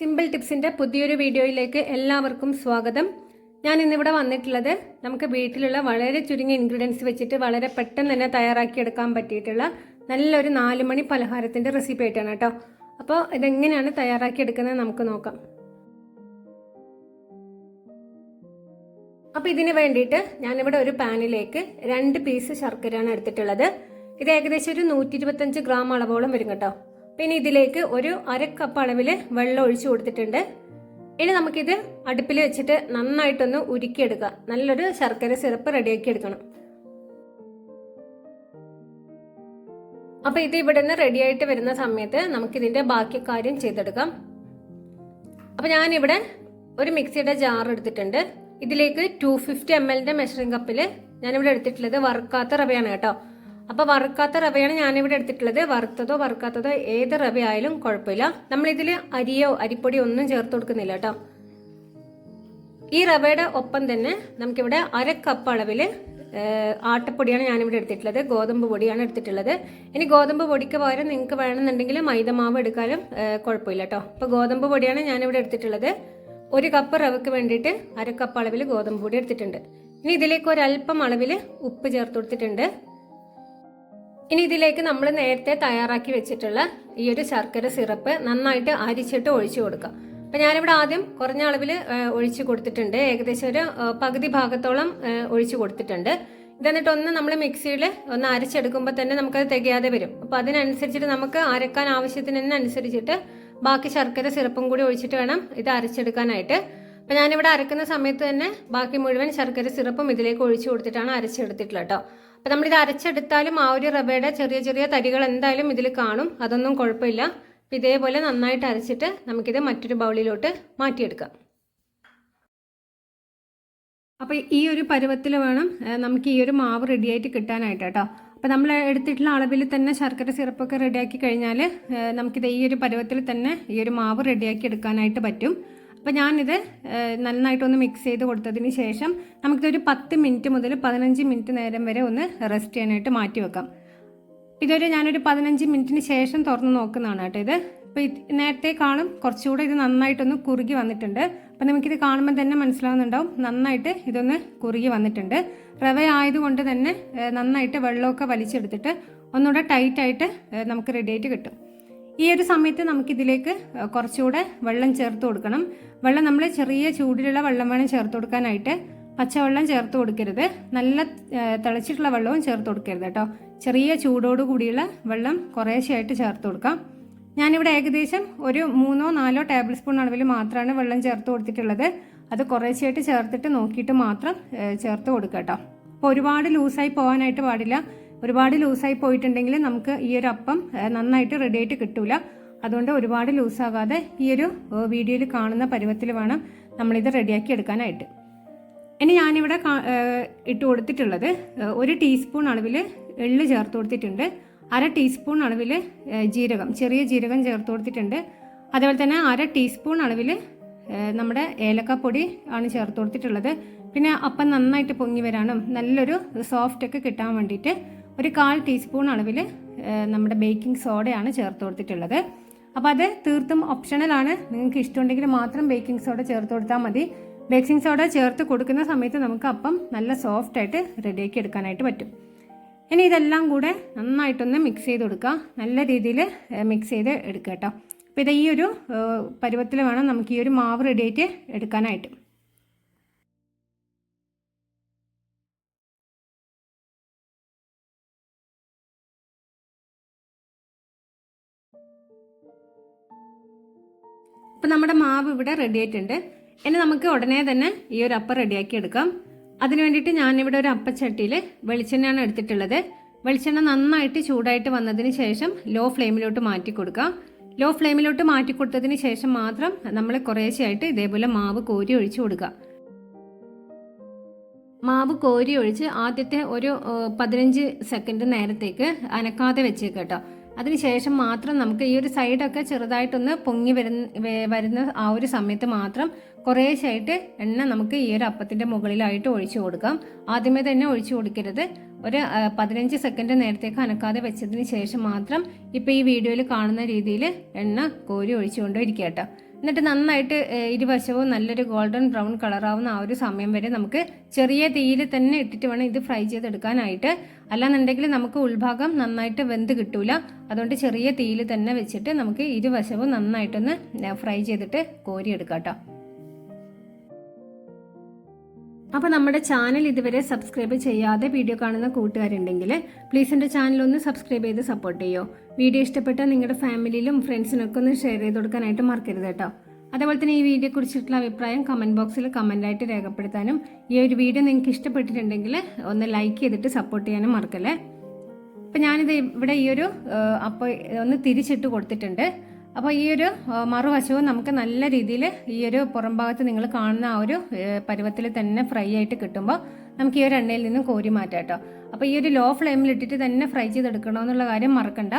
Simple ടിപ്സിന്റെ പുതിയൊരു വീഡിയോയിലേക്ക് എല്ലാവർക്കും സ്വാഗതം. ഞാൻ ഇന്നിവിടെ വന്നിട്ടുള്ളത് നമുക്ക് വീട്ടിലുള്ള വളരെ ചുരുങ്ങിയ ഇൻഗ്രീഡിയൻസ് വെച്ചിട്ട് വളരെ പെട്ടെന്ന് തന്നെ തയ്യാറാക്കിയെടുക്കാൻ പറ്റിയിട്ടുള്ള നല്ലൊരു നാലുമണി പലഹാരത്തിന്റെ റെസിപ്പി ആയിട്ടാണ് കേട്ടോ. അപ്പോൾ ഇതെങ്ങനെയാണ് തയ്യാറാക്കിയെടുക്കുന്നത് നമുക്ക് നോക്കാം. അപ്പോൾ ഇതിന് വേണ്ടിയിട്ട് ഞാനിവിടെ ഒരു പാനിലേക്ക് രണ്ട് പീസ് ശർക്കരയാണ് എടുത്തിട്ടുള്ളത്. ഇത് ഏകദേശം ഒരു നൂറ്റി ഗ്രാം അളവോളം വരും കേട്ടോ. പിന്നെ ഇതിലേക്ക് ഒരു അര കപ്പ് അളവിൽ വെള്ളം ഒഴിച്ചു കൊടുത്തിട്ടുണ്ട്. ഇനി നമുക്കിത് അടുപ്പിൽ വെച്ചിട്ട് നന്നായിട്ടൊന്ന് ഉരുക്കിയെടുക്കുക. നല്ലൊരു ശർക്കര സിറപ്പ് റെഡിയാക്കി എടുക്കണം. അപ്പൊ ഇത് ഇവിടെ നിന്ന് റെഡി ആയിട്ട് വരുന്ന സമയത്ത് നമുക്കിതിന്റെ ബാക്കി കാര്യം ചെയ്തെടുക്കാം. അപ്പൊ ഞാനിവിടെ ഒരു മിക്സിയുടെ ജാർ എടുത്തിട്ടുണ്ട്. ഇതിലേക്ക് ടു ഫിഫ്റ്റി എം എല്ലിന്റെ മെഷറിംഗ് കപ്പിൽ ഞാനിവിടെ എടുത്തിട്ടുള്ളത് വറുക്കാത്ത റവയാണ് കേട്ടോ. അപ്പൊ വറുക്കാത്ത റവയാണ് ഞാനിവിടെ എടുത്തിട്ടുള്ളത്. വറുത്തതോ വറുക്കാത്തതോ ഏത് റവ ആയാലും കുഴപ്പമില്ല. നമ്മളിതിൽ അരിയോ അരിപ്പൊടിയോ ഒന്നും ചേർത്ത് കൊടുക്കുന്നില്ല കേട്ടോ. ഈ റവയുടെ ഒപ്പം തന്നെ നമുക്കിവിടെ അര കപ്പ് അളവിൽ ആട്ടപ്പൊടിയാണ് ഞാനിവിടെ എടുത്തിട്ടുള്ളത്. ഗോതമ്പ് പൊടിയാണ് എടുത്തിട്ടുള്ളത്. ഇനി ഗോതമ്പ് പൊടിക്ക് പകരം നിങ്ങൾക്ക് വേണമെന്നുണ്ടെങ്കിൽ മൈദമാവ് എടുക്കാനും കുഴപ്പമില്ല കേട്ടോ. അപ്പോൾ ഗോതമ്പ് പൊടിയാണ് ഞാനിവിടെ എടുത്തിട്ടുള്ളത്. ഒരു കപ്പ് റവയ്ക്ക് വേണ്ടിയിട്ട് അര കപ്പ് അളവിൽ ഗോതമ്പ് പൊടി എടുത്തിട്ടുണ്ട്. ഇനി ഇതിലേക്ക് ഒരല്പം അളവിൽ ഉപ്പ് ചേർത്ത് കൊടുത്തിട്ടുണ്ട്. ഇനി ഇതിലേക്ക് നമ്മൾ നേരത്തെ തയ്യാറാക്കി വെച്ചിട്ടുള്ള ഈ ഒരു ശർക്കര സിറപ്പ് നന്നായിട്ട് അരിച്ചിട്ട് ഒഴിച്ചു കൊടുക്കാം അപ്പൊ ഞാനിവിടെ ആദ്യം കുറഞ്ഞ അളവിൽ ഒഴിച്ചു കൊടുത്തിട്ടുണ്ട്. ഏകദേശം ഒരു പകുതി ഭാഗത്തോളം ഒഴിച്ചു കൊടുത്തിട്ടുണ്ട്. ഇതെന്നിട്ട് ഒന്ന് നമ്മൾ മിക്സിയിൽ ഒന്ന് അരച്ചെടുക്കുമ്പോൾ തന്നെ നമുക്കത് തികയാതെ വരും. അപ്പൊ അതിനനുസരിച്ചിട്ട് നമുക്ക് അരക്കാൻ ആവശ്യത്തിനനുസരിച്ചിട്ട് ബാക്കി ശർക്കര സിറപ്പും കൂടി ഒഴിച്ചിട്ട് വേണം ഇത് അരച്ചെടുക്കാനായിട്ട്. അപ്പൊ ഞാനിവിടെ അരക്കുന്ന സമയത്ത് തന്നെ ബാക്കി മുഴുവൻ ശർക്കര സിറപ്പും ഇതിലേക്ക് ഒഴിച്ചു കൊടുത്തിട്ടാണ് അരച്ചെടുത്തിട്ടുള്ളത് കേട്ടോ. അപ്പം ഇത് അരച്ചെടുത്താലും ആ ഒരു റവയുടെ ചെറിയ ചെറിയ തരികൾ എന്തായാലും ഇതിൽ കാണും. അതൊന്നും കുഴപ്പമില്ല. അപ്പം ഇതേപോലെ നന്നായിട്ട് അരച്ചിട്ട് നമുക്കിത് മറ്റൊരു ബൗളിലോട്ട് മാറ്റിയെടുക്കാം. അപ്പോൾ ഈ ഒരു പരുവത്തിൽ വേണം നമുക്ക് ഈ ഒരു മാവ് റെഡിയായിട്ട് കിട്ടാനായിട്ട് കേട്ടോ. അപ്പോൾ നമ്മൾ എടുത്തിട്ടുള്ള അളവിൽ തന്നെ ശർക്കര സിറപ്പൊക്കെ റെഡിയാക്കി കഴിഞ്ഞാൽ നമുക്കിത് ഈ ഒരു പരുവത്തിൽ തന്നെ ഈ ഒരു മാവ് റെഡിയാക്കി എടുക്കാനായിട്ട് പറ്റും. അപ്പോൾ ഞാനിത് നന്നായിട്ടൊന്ന് മിക്സ് ചെയ്ത് കൊടുത്തതിന് ശേഷം നമുക്കിതൊരു പത്ത് മിനിറ്റ് മുതൽ പതിനഞ്ച് മിനിറ്റ് നേരം വരെ ഒന്ന് റെസ്റ്റ് ചെയ്യാനായിട്ട് മാറ്റി വെക്കാം. ഇതൊരു ഞാനൊരു പതിനഞ്ച് മിനിറ്റിന് ശേഷം തുറന്ന് നോക്കുന്നതാണ് കേട്ടോ ഇത്. അപ്പോൾ കാണും കുറച്ചുകൂടെ ഇത് നന്നായിട്ടൊന്ന് കുറുകി വന്നിട്ടുണ്ട്. അപ്പോൾ നമുക്കിത് കാണുമ്പോൾ തന്നെ മനസ്സിലാവുന്നുണ്ടാവും നന്നായിട്ട് ഇതൊന്ന് കുറുകി വന്നിട്ടുണ്ട്. റവ ആയതുകൊണ്ട് തന്നെ നന്നായിട്ട് വെള്ളമൊക്കെ വലിച്ചെടുത്തിട്ട് ഒന്നുകൂടെ ടൈറ്റായിട്ട് നമുക്ക് റെഡി ആയിട്ട് കിട്ടും. ഈ ഒരു സമയത്ത് നമുക്കിതിലേക്ക് കുറച്ചുകൂടെ വെള്ളം ചേർത്ത് കൊടുക്കണം. വെള്ളം നമ്മൾ ചെറിയ ചൂടിലുള്ള വെള്ളം വേണം ചേർത്ത് കൊടുക്കാനായിട്ട്. പച്ചവെള്ളം ചേർത്ത് കൊടുക്കരുത്. നല്ല തിളച്ചിട്ടുള്ള വെള്ളവും ചേർത്ത് കൊടുക്കരുത് കേട്ടോ. ചെറിയ ചൂടോട് കൂടിയുള്ള വെള്ളം കുറേശ്ശെയായിട്ട് ചേർത്ത് കൊടുക്കാം. ഞാനിവിടെ ഏകദേശം ഒരു മൂന്നോ നാലോ ടേബിൾ സ്പൂൺ അളവിൽ മാത്രമാണ് വെള്ളം ചേർത്ത് കൊടുത്തിട്ടുള്ളത്. അത് കുറേശ്ശെയായിട്ട് ചേർത്തിട്ട് നോക്കിയിട്ട് മാത്രം ചേർത്ത് കൊടുക്കുക കേട്ടോ. അപ്പോൾ ഒരുപാട് ലൂസായി പോകാനായിട്ട് പാടില്ല. ഒരുപാട് ലൂസായി പോയിട്ടുണ്ടെങ്കിൽ നമുക്ക് ഈ ഒരു അപ്പം നന്നായിട്ട് റെഡി ആയിട്ട് കിട്ടൂല. അതുകൊണ്ട് ഒരുപാട് ലൂസാകാതെ ഈ ഒരു വീഡിയോയിൽ കാണുന്ന പരുവത്തിൽ വേണം നമ്മളിത് റെഡിയാക്കി എടുക്കാനായിട്ട്. ഇനി ഞാനിവിടെ ഇട്ട് കൊടുത്തിട്ടുള്ളത് ഒരു ടീസ്പൂൺ അളവിൽ എള്ള് ചേർത്ത് കൊടുത്തിട്ടുണ്ട്. അര ടീസ്പൂൺ അളവിൽ ജീരകം ചെറിയ ജീരകം ചേർത്ത് കൊടുത്തിട്ടുണ്ട്. അതുപോലെ തന്നെ അര ടീസ്പൂൺ അളവിൽ നമ്മുടെ ഏലക്കപ്പൊടി ആണ് ചേർത്ത് കൊടുത്തിട്ടുള്ളത്. പിന്നെ അപ്പം നന്നായിട്ട് പൊങ്ങി വരാനും നല്ലൊരു സോഫ്റ്റ് ഒക്കെ കിട്ടാൻ വേണ്ടിയിട്ട് ഒരു കാൽ ടീസ്പൂൺ അളവിൽ നമ്മുടെ ബേക്കിംഗ് സോഡയാണ് ചേർത്ത് കൊടുത്തിട്ടുള്ളത്. അപ്പോൾ അത് തീർത്തും ഓപ്ഷണലാണ് നിങ്ങൾക്ക് ഇഷ്ടമുണ്ടെങ്കിൽ മാത്രം ബേക്കിംഗ് സോഡ ചേർത്ത് കൊടുത്താൽ മതി. ബേക്കിംഗ് സോഡ ചേർത്ത് കൊടുക്കുന്ന സമയത്ത് നമുക്ക് അപ്പം നല്ല സോഫ്റ്റ് ആയിട്ട് റെഡിയാക്കി എടുക്കാനായിട്ട് പറ്റും. ഇനി ഇതെല്ലാം കൂടെ നന്നായിട്ടൊന്ന് മിക്സ് ചെയ്ത് കൊടുക്കുക. നല്ല രീതിയിൽ മിക്സ് ചെയ്ത് എടുക്കുക കേട്ടോ. അപ്പോൾ ഇത് ഈ ഒരു പരുവത്തിൽ വേണം നമുക്ക് ഈ ഒരു മാവ് റെഡിയായിട്ട് എടുക്കാനായിട്ട്. അപ്പം നമ്മുടെ മാവ് ഇവിടെ റെഡി ആയിട്ടുണ്ട്. ഇനി നമുക്ക് ഉടനെ തന്നെ ഈ ഒരു അപ്പം റെഡിയാക്കി എടുക്കാം. അതിന് വേണ്ടിയിട്ട് ഞാനിവിടെ ഒരു അപ്പച്ചട്ടിയിൽ വെളിച്ചെണ്ണയാണ് എടുത്തിട്ടുള്ളത്. വെളിച്ചെണ്ണ നന്നായിട്ട് ചൂടായിട്ട് വന്നതിന് ശേഷം ലോ ഫ്ലെയിമിലോട്ട് മാറ്റി കൊടുക്കാം. ലോ ഫ്ലെയിമിലോട്ട് മാറ്റി കൊടുത്തതിന് ശേഷം മാത്രം നമ്മൾ കുറേശ്ശെയായിട്ട് ഇതേപോലെ മാവ് കോരി ഒഴിച്ച് കൊടുക്കുക. മാവ് കോരി ഒഴിച്ച് ആദ്യത്തെ ഒരു പതിനഞ്ച് സെക്കൻഡ് നേരത്തേക്ക് അനക്കാതെ വെച്ചേക്കാം കേട്ടോ. അതിനുശേഷം മാത്രം നമുക്ക് ഈ ഒരു സൈഡൊക്കെ ചെറുതായിട്ടൊന്ന് പൊങ്ങി വരുന്ന വരുന്ന ആ ഒരു സമയത്ത് മാത്രം കുറേശ്ശായിട്ട് എണ്ണ നമുക്ക് ഈ ഒരു അപ്പത്തിന്റെ മുകളിലായിട്ട് ഒഴിച്ചു കൊടുക്കാം. ആദ്യമേ തന്നെ ഒഴിച്ചു കൊടുക്കരുത്. ഒരു പതിനഞ്ച് സെക്കൻഡ് നേരത്തേക്ക് അനക്കാതെ വെച്ചതിന് ശേഷം മാത്രം ഇപ്പോൾ ഈ വീഡിയോയിൽ കാണുന്ന രീതിയിൽ എണ്ണ കോരി ഒഴിച്ചുകൊണ്ടിരിക്കുക കേട്ടോ. എന്നിട്ട് നന്നായിട്ട് ഇരുവശവും നല്ലൊരു ഗോൾഡൻ ബ്രൗൺ കളറാവുന്ന ആ ഒരു സമയം വരെ നമുക്ക് ചെറിയ തീയിൽ തന്നെ ഇട്ടിട്ട് വേണം ഇത് ഫ്രൈ ചെയ്തെടുക്കാനായിട്ട്. അല്ലാന്നുണ്ടെങ്കിൽ നമുക്ക് ഉൾഭാഗം നന്നായിട്ട് വെന്ത് കിട്ടൂല. അതുകൊണ്ട് ചെറിയ തീയിൽ തന്നെ വെച്ചിട്ട് നമുക്ക് ഇരുവശവും നന്നായിട്ടൊന്ന് ഫ്രൈ ചെയ്തിട്ട് കോരിയെടുക്കാം കേട്ടോ അപ്പോൾ നമ്മുടെ ചാനൽ ഇതുവരെ സബ്സ്ക്രൈബ് ചെയ്യാതെ വീഡിയോ കാണുന്ന കൂട്ടുകാരുണ്ടെങ്കിൽ പ്ലീസ് എന്റെ ചാനൽ ഒന്ന് സബ്സ്ക്രൈബ് ചെയ്ത് സപ്പോർട്ട് ചെയ്യോ. വീഡിയോ ഇഷ്ടപ്പെട്ടാൽ നിങ്ങളുടെ ഫാമിലിയിലും ഫ്രണ്ട്സിനൊക്കെ ഒന്ന് ഷെയർ ചെയ്ത് കൊടുക്കാനായിട്ട് മറക്കരുത് കേട്ടോ. അതേപോലെ തന്നെ ഈ വീഡിയോ കുറിച്ചിട്ടുള്ള അഭിപ്രായം കമന്റ് ബോക്സിൽ കമന്റായിട്ട് രേഖപ്പെടുത്താനും ഈ ഒരു വീഡിയോ നിങ്ങൾക്ക് ഇഷ്ടപ്പെട്ടിട്ടുണ്ടെങ്കിൽ ഒന്ന് ലൈക്ക് ചെയ്തിട്ട് സപ്പോർട്ട് ചെയ്യാനും മറക്കല്ലേ. അപ്പം ഞാനിത് ഇവിടെ ഈ ഒരു അപ്പോൾ ഒന്ന് തിരിച്ചിട്ട് കൊടുത്തിട്ടുണ്ട്. അപ്പോൾ ഈ ഒരു മറുവശവും നമുക്ക് നല്ല രീതിയിൽ ഈ ഒരു പുറം ഭാഗത്ത് നിങ്ങൾ കാണുന്ന ആ ഒരു പരുവത്തിൽ തന്നെ ഫ്രൈ ആയിട്ട് കിട്ടുമ്പോൾ നമുക്ക് ഈ ഒരു എണ്ണയിൽ നിന്നും കോരി മാറ്റാം കേട്ടോ അപ്പോൾ ഈ ഒരു ലോ ഫ്ലെയിമിൽ ഇട്ടിട്ട് തന്നെ ഫ്രൈ ചെയ്തെടുക്കണമെന്നുള്ള കാര്യം മറക്കണ്ട.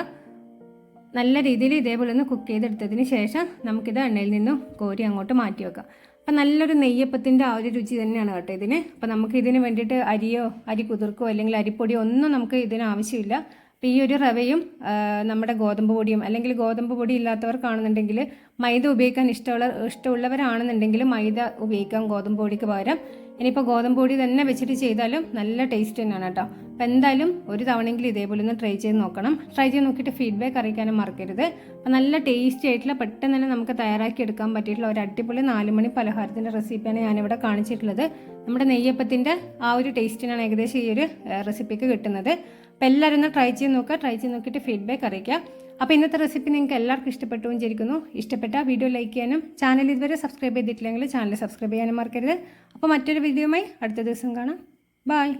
നല്ല രീതിയിൽ ഇതേപോലെ ഒന്ന് കുക്ക് ചെയ്തെടുത്തതിന് ശേഷം നമുക്കിത് എണ്ണയിൽ നിന്നും കോരി അങ്ങോട്ട് മാറ്റി വെക്കാം. അപ്പം നല്ലൊരു നെയ്യപ്പത്തിന്റെ ആ ഒരു രുചി തന്നെയാണ് കേട്ടോ ഇതിന്. അപ്പം നമുക്ക് ഇതിന് വേണ്ടിയിട്ട് അരിയോ അരി കുതിർക്കോ അല്ലെങ്കിൽ അരിപ്പൊടിയോ ഒന്നും നമുക്ക് ഇതിന് ആവശ്യമില്ല. അപ്പം ഈ ഒരു റവയും നമ്മുടെ ഗോതമ്പ് പൊടിയും അല്ലെങ്കിൽ ഗോതമ്പ് പൊടി ഇല്ലാത്തവർക്കാണെന്നുണ്ടെങ്കിൽ മൈദ ഉപയോഗിക്കാൻ ഇഷ്ടമുള്ള ഇഷ്ടമുള്ളവരാണെന്നുണ്ടെങ്കിൽ മൈദ ഉപയോഗിക്കാം ഗോതമ്പ് പൊടിക്ക് പകരം. ഇനിയിപ്പോൾ ഗോതമ്പ് പൊടി തന്നെ വെച്ചിട്ട് ചെയ്താലും നല്ല ടേസ്റ്റ് തന്നെയാണ് കേട്ടോ. അപ്പം എന്തായാലും ഒരു തവണയെങ്കിലും ഇതേപോലെ ഒന്ന് ട്രൈ ചെയ്ത് നോക്കണം. ട്രൈ ചെയ്ത് നോക്കിയിട്ട് ഫീഡ്ബാക്ക് അറിയിക്കാനും മറക്കരുത്. അപ്പം നല്ല ടേസ്റ്റി ആയിട്ടുള്ള പെട്ടെന്ന് തന്നെ നമുക്ക് തയ്യാറാക്കി എടുക്കാൻ പറ്റിയിട്ടുള്ള ഒരു അടിപൊളി നാലുമണി പലഹാരത്തിന്റെ റെസിപ്പിയാണ് ഞാനിവിടെ കാണിച്ചിട്ടുള്ളത്. നമ്മുടെ നെയ്യപ്പത്തിന്റെ ആ ഒരു ടേസ്റ്റിനാണ് ഏകദേശം ഈ ഒരു റെസിപ്പിക്ക് കിട്ടുന്നത്. അപ്പം എല്ലാവരും ഒന്ന് ട്രൈ ചെയ്ത് നോക്കുക. ട്രൈ ചെയ്ത് നോക്കിയിട്ട് ഫീഡ്ബാക്ക് അറിയിക്കുക. അപ്പോൾ ഇന്നത്തെ റെസിപ്പി നിങ്ങൾക്ക് എല്ലാവർക്കും ഇഷ്ടപ്പെട്ടു വിചാരിക്കുന്നു. ഇഷ്ടപ്പെട്ട വീഡിയോ ലൈക്ക് ചെയ്യാനും ചാനൽ ഇതുവരെ സബ്സ്ക്രൈബ് ചെയ്തിട്ടില്ലെങ്കിൽ ചാനൽ സബ്സ്ക്രൈബ് ചെയ്യാനും മറക്കരുത്. അപ്പോൾ മറ്റൊരു വീഡിയോയുമായി അടുത്ത ദിവസം കാണാം. ബായ്